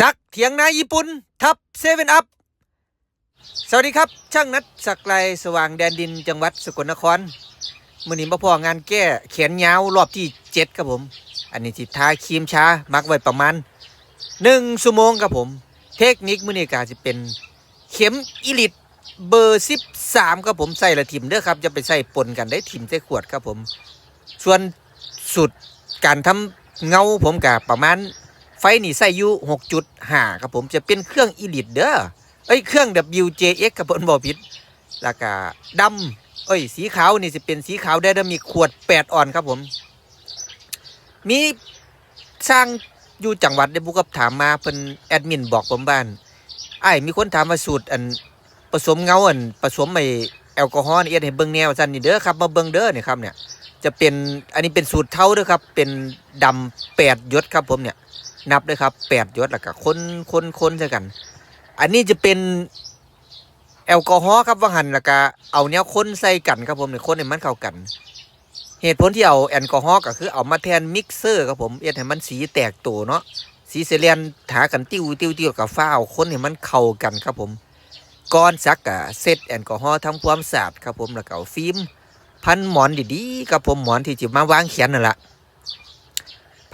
สักเถียงนาญี่ปุ่น ทับเซเว่นอัพ สวัสดีครับ ช่างนัดสักไลสว่างแดนดินจังหวัดสกลนคร มือนี้มาพองานแก้แขนยาวรอบที่เจ็ดครับผม อันนี้ที่ทาครีมช้ามักไว้ประมาณหนึ่งชั่วโมงครับผม เทคนิคมือนี้ก็จะเป็นเข็มอิลิตเบอร์สิบสามครับผมใส่ละทิมเด้อครับจะไปใส่ปนกันได้ทิมใส่ขวดครับผม ส่วนสุดการทำเงาผมกับประมาณ ไฟนี่ใส่อยู่หกจุดห้าครับผมจะเป็นเครื่องอีลิตเด้อเอ้ยเครื่อง WJX ครับผมบอกผิดแล้วก็ดำเอ้ยสีขาวนี่จะเป็นสีขาวได้แล้วมีขวดแปดออนครับผม มีสร้างอยู่จังหวัดได้บุกับถามมาเพิ่นแอดมินบอกผมบ้านไอ้ายมีคนถามมาสูตรอันผสมเงาอันผสมไอแอลกอฮอล์เอ็ดให้เบิ่งแนวซั่นนี่เด้อครับมาเบิ่งเด้อนี่ครับเนี่ยจะเป็นอันนี้เป็นสูตรเท่าเด้อครับ เป็นดำแปดยศครับผมเนี่ย นับด้วยครับแปดหยศแล้วก็คนคนคนใช่กัน อันนี้จะเป็นแอลกอฮอล์ครับว่าหันแล้วก็เอาเนี้ยคนใส่กันครับผมเนี่ยคนให้มันเข้ากัน เหตุผลที่เอาแอลกอฮอล์ก็คือเอามาแทนมิกเซอร์ครับผมเอ็ดให้มันสีแตกตัวเนาะสีเซเลียนถากันติ้วติ้วติ้วกับฟ้าวคนให้มันเข้ากันครับผมก้อนซักกะเซตแอลกอฮอล์ทำความสะอาดครับผมแล้วก็ฟิล์มพันหมอนดีๆครับผมหมอนที่จะมาวางเขียนนั่นแหละ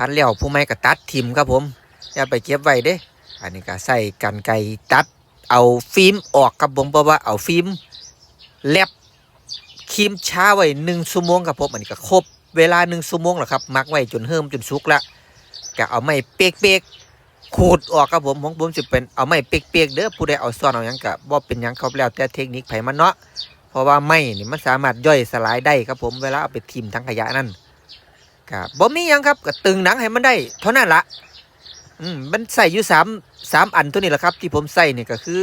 พันแล้วผู้ไม่ก็ตัดทิมครับผมอย่าไปเก็บไว้เด้อันนี้ก็ใส่กันไกตัดเอาฟิล์มออกครับผมเพราะว่าเอาฟิล์มแลบครีมช้าไว้หนึ่งชั่วโมงครับผมอันนี้ก็ครบเวลาหนึ่งชั่วโมงแล้วครับมักไว้จนเฮิมจนสุกละก็เอาไม้เปียกๆขูดออกครับผมของผมจะเป็นเอาไม้เปียกๆเด้อผู้ใดเอาซ่อนเอาหยังก็บ่เป็นยังครับแล้วแต่เทคนิคไผมันเนาะเพราะว่าไม้นี่มันสามารถย่อยสลายได้ครับผมเวลาเอาไปทิ่มทั้งขยะนั่น ครับบ่มียังครับก็ตึงหนังให้มันได้เท่านั้นละอืมมันใส่อยู่สามสามอันตัวนี้แหละครับ ที่ผมใส่เนี่ยก็คือ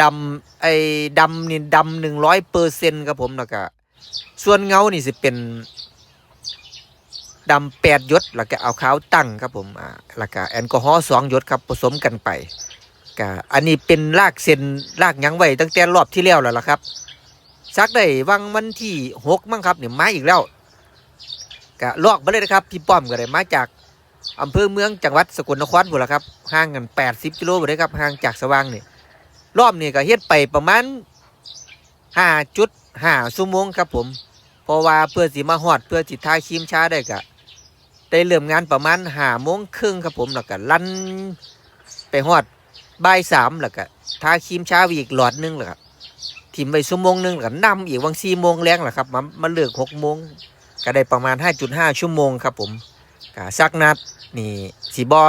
ดำไอ้ดำนี่ดำหนึ่งร้อยเปอร์เซ็นต์ครับผมแล้วก็ส่วนเงานี่สิเป็นดำแปดหยศแล้วก็เอาขาวตั้งครับผมอ่าแล้วก็แอลกอฮอล์สองหยศครับผสมกันไปก็อันนี้เป็นลากเส้นลากยังไว้ตั้งแต่รอบที่แล้วแล้วล่ะครับซักได้วังวันที่หกมั้งครับเนี่ยมาอีกแล้ว ก็ลอกมาเลยนะครับพี่ป้อมก็ได้มาจากอำเภอเมืองจังหวัดสกลนครบุรีครับห่างกัน80กิโลบ่ได้ครับห่างจากสว่างนี่รอบนี้ก็เฮ็ดไปประมาณ5.5ชั่วโมงครับผมเพราะว่าเพื่อสิมาฮอดเพื่อสิตทาครีมช้าได้ก็ได้เริ่มงานประมาณ5โมงครึ่งครับผมแล้วก็ลั่นไปฮอดบ่ายสามแล้วก็ทาครีมช้าอีกหลอดหนึงแล้วครับถิ่มไปชั่วโมงหนึงแล้วก็นำอีกวัง4โมงแรงแหละครับมามาเลือก6โมง ก็ได้ประมาณ 5.5 ชั่วโมงครับผมกาซักนัดนี่สีบอ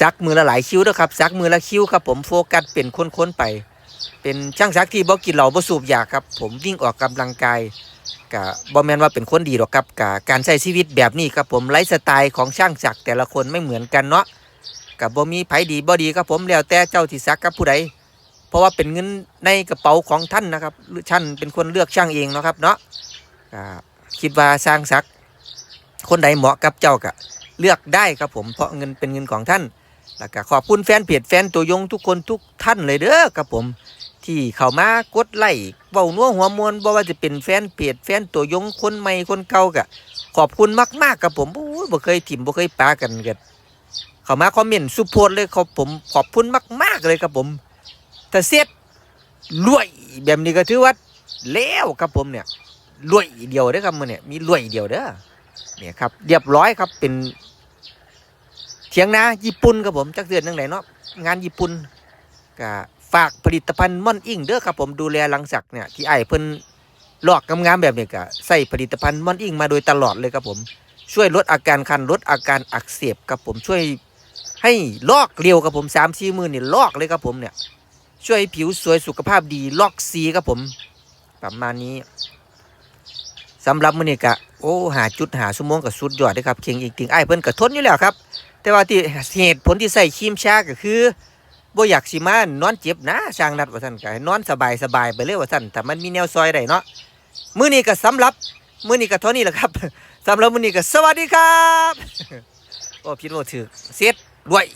ซักมือละหลายคิ้วนะครับซักมือละคิ้วครับผมโฟกัสเป็นค้นๆไป เป็นช่างซักที่บ่กินเหล้าบ่สูบยาครับ ผมวิ่งออกกำลังกายกะบ่แมนว่าเป็นคนดีหรอกครับกะการใช้ชีวิตแบบนี้ครับผมไลฟ์สไตล์ของช่างซักแต่ละคนไม่เหมือนกันเนาะกะบ่มีไผดีบ่ดีครับผมแล้วแต่เจ้าที่ซักกับผู้ใดเพราะว่าเป็นเงินในกระเป๋าของท่านนะครับท่านเป็นคนเลือกช่างเองนะครับเนาะกะ คิดว่าสร้างซัก คนใดเหมาะกับเจ้าก็เลือกได้ครับผมเพราะเงินเป็นเงินของท่านแล้วก็ขอบคุณแฟนเพจแฟนตัวยงทุกคนทุกท่านเลยเด้อครับผม ที่เข้ามากดไลค์เบานัวหัวมวลบ่ว่าจะเป็นแฟนเพจแฟนตัวยงคนใหม่คนเก่าก็ขอบคุณมากๆครับผมโอ้ยบ่เคยถิ่มบ่เคยปากันกันเข้ามาคอมเมนต์สุโพดเลยครับผมขอบคุณมาก ๆเลยครับผมถ้าเสร็จรวยแบบนี้ก็ถือว่าแล้วครับผมเนี่ย รวยเดียวเด้อครับมือเนี่ยมีรวยเดียวเด้อเนี่ยครับเรียบร้อยครับเป็นเถียงนาญี่ปุ่นครับผมจักเดือนยังไงเนาะงานญี่ปุ่นก็ฝากผลิตภัณฑ์ม่อนอิงเด้อครับผมดูแลหลังจากเนี่ยที่ไอ้เพิ่นหลอกงามๆแบบนี้ก็ใส่ผลิตภัณฑ์ม่อนอิงมาโดยตลอดเลยครับผม ช่วยลดอาการคันลดอาการอักเสบครับผมช่วยให้ลอกเร็วครับผมสามสี่มือนี่ลอกเลยครับผมเนี่ยช่วยผิวสวยสุขภาพดีลอกซีครับผม ประมาณนี้ สำหรับมื้อนี้ก็โอ้หาจุดหาชั่วโมงก็สุดยอดเลครับเคียงอีกถึงไอ้เพิ่นก็ทนอยู่แล้วครับ แต่ว่าที่เหตุผลที่ใส่ครีมชาก็คือบ่อยากสิมานอนเจ็บนะช่างนัดว่าซั่นก็นอนสบายสบายไปเลยว่าซั่นแต่มันมีแนวซอยได้เนาะมื้อนี้ก็สำหรับมื้อนี้ก็เท่านี้แหละครับสำหรับมื้อนี้ก็สวัสดีครับโอ้ผิดบ่ถูกเสร็จด้วย